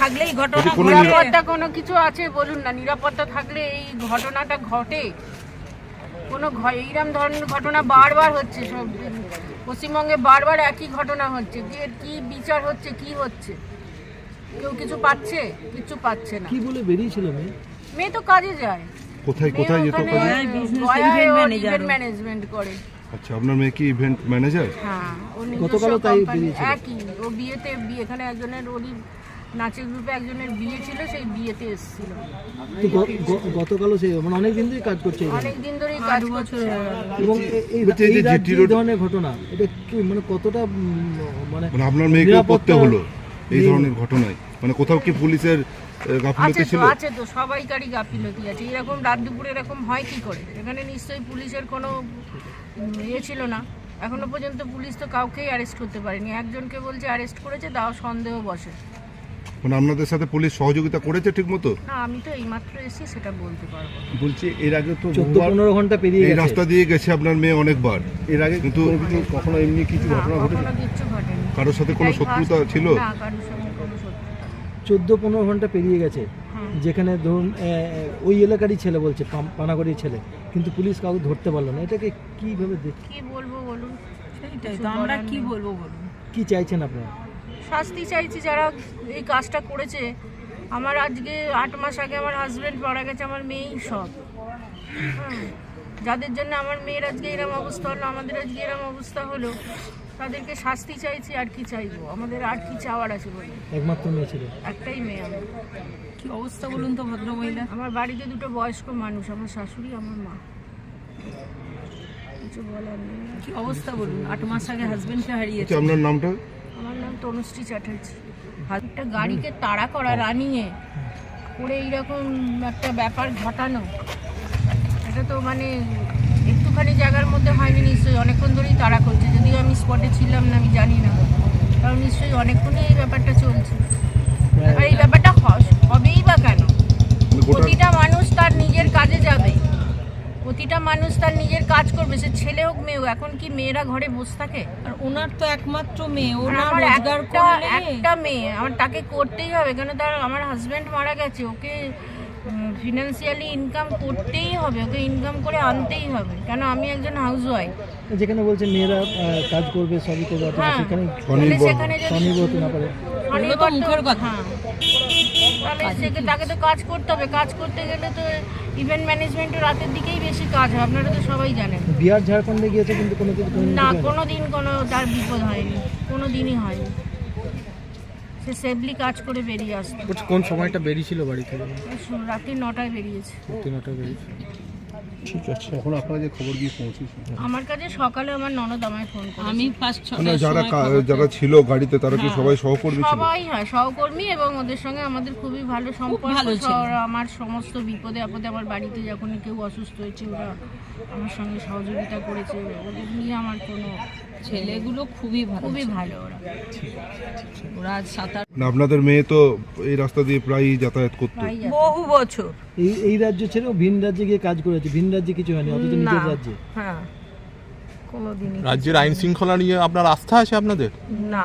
থাকলেই ঘটনা যদি নিরাপত্তা কোনো কিছু আছে? বলুন না নিরাপত্তা থাকলে এই ঘটনাটা ঘটে। কোনো এইরকম ধরনের ঘটনা বারবার হচ্ছে সব। পশ্চিমবঙ্গে বারবার একই ঘটনা হচ্ছে। যে কি বিচার হচ্ছে কি হচ্ছে? কেউ কিছু পাচ্ছে? কিছু পাচ্ছে না। কি বলে বেরিয়েছিল মেয়ে? মেয়ে তো কাজে যায়। কোথায় কোথায় যেত ম্যানেজমেন্ট করে। আচ্ছা আপনার মেয়ে কি ইভেন্ট ম্যানেজার হ্যাঁ ও গতকালও তাই বেরিয়েছিল। একই ও বিয়েতে বিয়ে এখানে একজনের ওরই নাচের গ্রুপে একজনের বিয়ে ছিল সেই বিয়েতে এসেছিল। গতকালও সে মানে অনেক দিন ধরেই কাজ করছে অনেক দিন ধরেই কাজ করছে। এবং এই বলছি এই যে এই ধরনের ঘটনা এটা কি মানে কতটা মানে মানে আপনার মেয়েকে করতে হলো এই ধরনের ঘটনায়। মানে কোথাও কি পুলিশের গাফিলতি ছিল? আছে তো সবাইকারই গাফিলতি আছে। এরকম রাত দুপুরে এরকম হয় কি করে? এখানে নিশ্চয়ই পুলিশের কোনো ইয়ে ছিল না। এখনও পর্যন্ত পুলিশ তো কাউকেই অ্যারেস্ট করতে পারেনি। একজনকে বলছে অ্যারেস্ট করেছে তাও সন্দেহ বসে। মানে আপনাদের সাথে পুলিশ সহযোগিতা করেছে ঠিক মতো না আমি তো এইমাত্র এসেছি সেটা বলতে পারব। বলছি এর আগে তো চোদ্দ বহুবার পনেরো ঘণ্টা পেরিয়ে এই রাস্তা দিয়ে গেছে আপনার মেয়ে অনেকবার। এর আগে কিন্তু- কখনো এমনি কিছু ঘটনা ঘটেছে? কারোর সাথে কোনো শত্রুতা ছিল? না কারোর সঙ্গে কোনো শত্রুতা চোদ্দ পনেরো ঘণ্টা পেরিয়ে গেছে। হ্যাঁ। যেখানে ধরুন ওই এলাকারই ছেলে বলছে পানাগড়ির ছেলে। কিন্তু পুলিশ কাউকে ধরতে পারল না। এটাকে কীভাবে দেখ- কি বলব বলুন? সেইটাই তো আমরা কি বলব বলুন? কি চাইছেন আপনারা? শাস্তি চাইছি যারা এই কাজটা করেছে। আমার আজকে আট মাস আগে আমার হাজবেন্ড মারা গেছে আমার মেয়েই সব। হ্যাঁ। যাদের জন্য আমার মেয়ের আজকে এরম অবস্থা হলো আমাদের আজকে এরম অবস্থা হলো। তাদেরকে শাস্তি চাইছি আর কি চাইব? আমাদের আর কি চাওয়ার আছে বলে একমাত্র মেয়ে ছিল। একটাই মেয়ে আমার। কি অবস্থা বলুন তো ভদ্রমহিলা আমার বাড়িতে দুটো বয়স্ক মানুষ আমার শাশুড়ি আমার মা। কিছু বলার নেই। কি অবস্থা বলুন? আট মাস আগে হাজবেন্ডকে হারিয়েছে আচ্ছা আপনার নামটা? আমার নাম তনুশ্রী চ্যাটার্জি। একটা গাড়িকে তাড়া করা রানিয়ে করে এইরকম একটা ব্যাপার ঘটানো এটা তো মানে একটুখানি জায়গার মধ্যে হয়নি নিশ্চয়ই অনেকক্ষণ ধরেই তাড়া করছে যদিও আমি স্পটে ছিলাম না আমি জানি না কারণ নিশ্চয়ই অনেকক্ষণই এই ব্যাপারটা চলছে আর এই ব্যাপারটা হ- হবেই বা কেন মানে গোটা প্রতিটা মানুষ তার নিজের কাজে যাবে প্রতিটা মানুষ তার নিজের কাজ করবে সে ছেলে হোক মেয়ে হোক এখন কি মেয়েরা ঘরে বসে থাকে? আর ওনার তো একমাত্র মেয়ে ওনার আমার রোজগার একটা করলে একটা মেয়ে আমার তাকে করতেই হবে কেন তার আমার হাজব্যান্ড মারা গেছে ওকে ফিনান্সিয়ালি ইনকাম করতেই হবে ওকে ইনকাম করে আনতেই হবে কেন আমি একজন হাউস ওয়াইফ যেখানে বলছে মেয়েরা আহ, কাজ করবে সবই করবে অথচ হ্যাঁ সেখানে তাহলে সেখানে যদি স্বনির্ভর হতে না পারে। ওগুলো তো মুখের কথা। হ্যাঁ। তাহলে সেকে- তাকে তো কাজ করতে হবে। কাজ করতে গেলে তো ইভেন্ট ম্যানেজমেন্টও রাতের দিকেই বেশি কাজ হয় আপনারা তো সবাই জানেন। বিহার ঝাড়খণ্ডে গিয়েছে কিন্তু কোনো কিছু না কোনো দিন কোনো তার বিপদ হয়নি কোনো দিনই হয়নি। সে সেফলি কাজ করে বেরিয়ে আসতো। কোন সময়টা বেরিয়েছিল বাড়ি থেকে? রাত্রি নটায় বেরিয়েছে। নটায় বেরিয়েছে ঠিক আছে। এখন আপনারা যে খবর গিয়ে পৌঁছেছেন। আমার কাছে সকালে আমার ননদ আমায় ফোন করে আমি ফার্স্ট মানে যারা কা- যারা ছিল গাড়িতে তারা কি সবাই সহকর্মী ছিল? সবাই হয় সহকর্মী এবং ওদের সঙ্গে আমাদের খুবই ভালো সম্পর্ক। ভালো ছিল। ওরা আমার সমস্ত বিপদে আপদে আমার বাড়িতে যখন কেউ অসুস্থ হয়েছে ওরা আমার সঙ্গে সহযোগিতা করেছে। ওদের নিয়ে আমার কোনো ছেলেগুলো খুবই ভালো খুবই ভালো ওরা। ওরা সাঁতার না আপনাদের মেয়ে তো এই রাস্তা দিয়ে প্রায়ই যাতায়াত করতো। বহু বছর। এই এই রাজ্য ছেড়েও ভিন রাজ্যে গিয়ে কাজ করেছে। ভিন রাজ্যে কিছু হয়নি অথচ নিজের রাজ্যে। হ্যাঁ। কোনোদিনই। রাজ্যের আইন শৃঙ্খলা নিয়ে আপনার আস্থা আছে আপনাদের? না।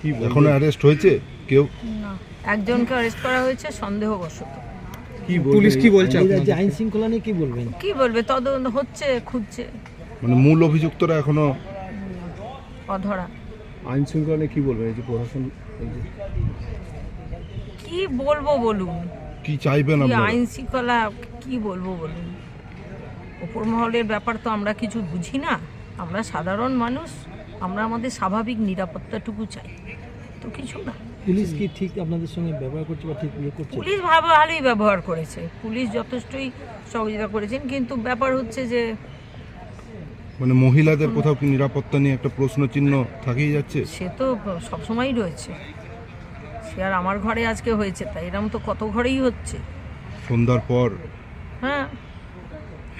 কি এখন অ্যারেস্ট হয়েছে কেউ? না। একজনকে অ্যারেস্ট করা হয়েছে সন্দেহবশত। কি পুলিশ কি বলছে এই রাজ্যে আইন শৃঙ্খলা নিয়ে কি বলবেন? কি বলবে? তদন্ত হচ্ছে খুঁজছে। মানে মূল অভিযুক্তরা এখনও অধরা। আইন শৃঙ্খলা কি বলবেন? এই যে প্রশাসন এই যে কি বলব বলুন? কি চাইবেন কি আপনারা? আইন শৃঙ্খলা কি বলব বলুন? ওপর মহলের ব্যাপার তো আমরা কিছু বুঝি না। আমরা সাধারণ মানুষ আমরা আমাদের স্বাভাবিক নিরাপত্তাটুকু চাই। তো কিছু না। পুলিশ কি ঠিক আপনাদের সঙ্গে ব্যবহার করছে বা ঠিক ইয়ে করছে? পুলিশ ভালো ভালোই ব্যবহার করেছে। পুলিশ যথেষ্টই সহযোগিতা করেছেন কিন্তু ব্যাপার হচ্ছে যে মানে মহিলাদের কোথাও কি নিরাপত্তা নিয়ে একটা প্রশ্ন চিহ্ন থাকেই যাচ্ছে? সে তো সবসময়ই রয়েছে। সে আর আমার ঘরে আজকে হয়েছে তাই এরকম তো কত ঘরেই হচ্ছে। সন্ধ্যার পর? হ্যাঁ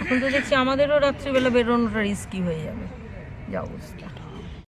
এখন তো দেখছি আমাদেরও রাত্রিবেলা বেরোনোটা রিস্কি হয়ে যাবে। যা অবস্থা।